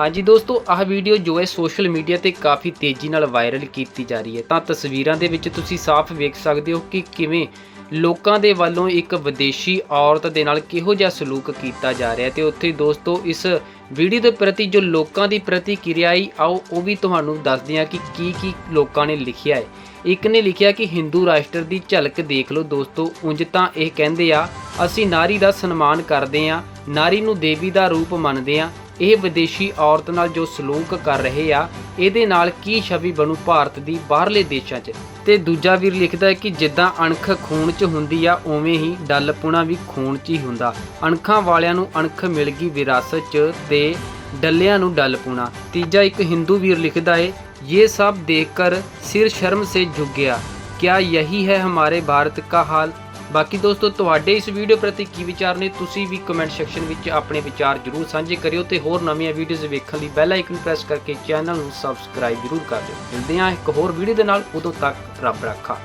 ਹਾਂਜੀ ਦੋਸਤੋ, ਆਹ ਵੀਡੀਓ ਜੋ ਹੈ ਸੋਸ਼ਲ ਮੀਡੀਆ ਤੇ ਕਾਫੀ ਤੇਜ਼ੀ ਨਾਲ ਵਾਇਰਲ ਕੀਤੀ ਜਾ ਰਹੀ ਹੈ। ਤਾਂ ਤਸਵੀਰਾਂ ਦੇ ਵਿੱਚ ਤੁਸੀਂ ਸਾਫ਼ ਵੇਖ ਸਕਦੇ ਹੋ ਕਿ ਕਿਵੇਂ ਲੋਕਾਂ ਦੇ ਵੱਲੋਂ ਇੱਕ ਵਿਦੇਸ਼ੀ ਔਰਤ ਦੇ ਨਾਲ ਕਿਹੋ ਜਿਹਾ ਸਲੂਕ ਕੀਤਾ ਜਾ ਰਿਹਾ ਹੈ। ਤੇ ਉੱਥੇ ਦੋਸਤੋ, ਇਸ ਵੀਡੀਓ ਦੇ ਪ੍ਰਤੀ ਜੋ ਲੋਕਾਂ ਦੀ ਪ੍ਰਤੀਕਿਰਿਆ ਆਈ, ਆਓ ਉਹ ਵੀ ਤੁਹਾਨੂੰ ਦੱਸਦੇ ਹਾਂ ਕਿ ਕੀ ਕੀ ਲੋਕਾਂ ਨੇ ਲਿਖਿਆ ਹੈ। ਇੱਕ ਨੇ ਲਿਖਿਆ ਕਿ ਹਿੰਦੂ ਰਾਸ਼ਟਰ ਦੀ ਝਲਕ ਦੇਖ ਲਓ ਦੋਸਤੋ, ਉਂਝ ਤਾਂ ਇਹ ਕਹਿੰਦੇ ਆ, ਅਸੀਂ ਨਾਰੀ ਦਾ ਸਨਮਾਨ ਕਰਦੇ ਆ ਨਾਰੀ ਨੂੰ ਦੇਵੀ ਦਾ ਰੂਪ ਮੰਨਦੇ ਆ ਇਹ ਵਿਦੇਸ਼ੀ ਔਰਤ ਨਾਲ ਜੋ ਸਲੂਕ ਕਰ ਰਹੇ ਆ ਇਹਦੇ ਨਾਲ ਕੀ ਛਵੀ ਬਣੂ ਭਾਰਤ ਦੀ ਬਾਹਰਲੇ ਦੇਸ਼ਾਂ 'ਚ ਤੇ ਦੂਜਾ ਵੀਰ ਲਿਖਦਾ ਹੈ ਕਿ ਜਿੱਦਾਂ ਅਣਖ ਖੂਨ 'ਚ ਹੁੰਦੀ ਆ ਉਵੇਂ ਹੀ ਡੱਲਪੁਣਾ ਵੀ ਖੂਨ 'ਚ ਹੀ ਹੁੰਦਾ ਅਣਖਾਂ ਵਾਲਿਆਂ ਨੂੰ ਅਣਖ ਮਿਲ ਗਈ ਵਿਰਾਸਤ 'ਚ ਤੇ ਡੱਲਿਆਂ ਨੂੰ ਡੱਲਪੁਣਾ ਤੀਜਾ ਇੱਕ ਹਿੰਦੂ ਵੀਰ ਲਿਖਦਾ ਹੈ ये सब देखकर सिर शर्म से झुक गया क्या यही है हमारे भारत का हाल ਬਾਕੀ ਦੋਸਤੋ, ਤੁਹਾਡੇ ਇਸ ਵੀਡੀਓ ਪ੍ਰਤੀ ਕੀ ਵਿਚਾਰ ਨੇ, ਤੁਸੀਂ ਵੀ ਕਮੈਂਟ ਸੈਕਸ਼ਨ ਵਿੱਚ ਆਪਣੇ ਵਿਚਾਰ ਜਰੂਰ ਸਾਂਝੇ ਕਰਿਓ ਤੇ ਹੋਰ ਨਵੀਆਂ ਵੀਡੀਓਜ਼ ਵੇਖਣ ਲਈ ਬੈਲ ਆਈਕਨ ਪ੍ਰੈਸ ਕਰਕੇ ਚੈਨਲ ਨੂੰ ਸਬਸਕ੍ਰਾਈਬ ਜਰੂਰ ਕਰ ਦਿਓ। ਮਿਲਦੇ ਹਾਂ ਇੱਕ ਹੋਰ ਵੀਡੀਓ ਦੇ ਨਾਲ, ਉਦੋਂ ਤੱਕ ਰੱਬ ਰਾਖਾ।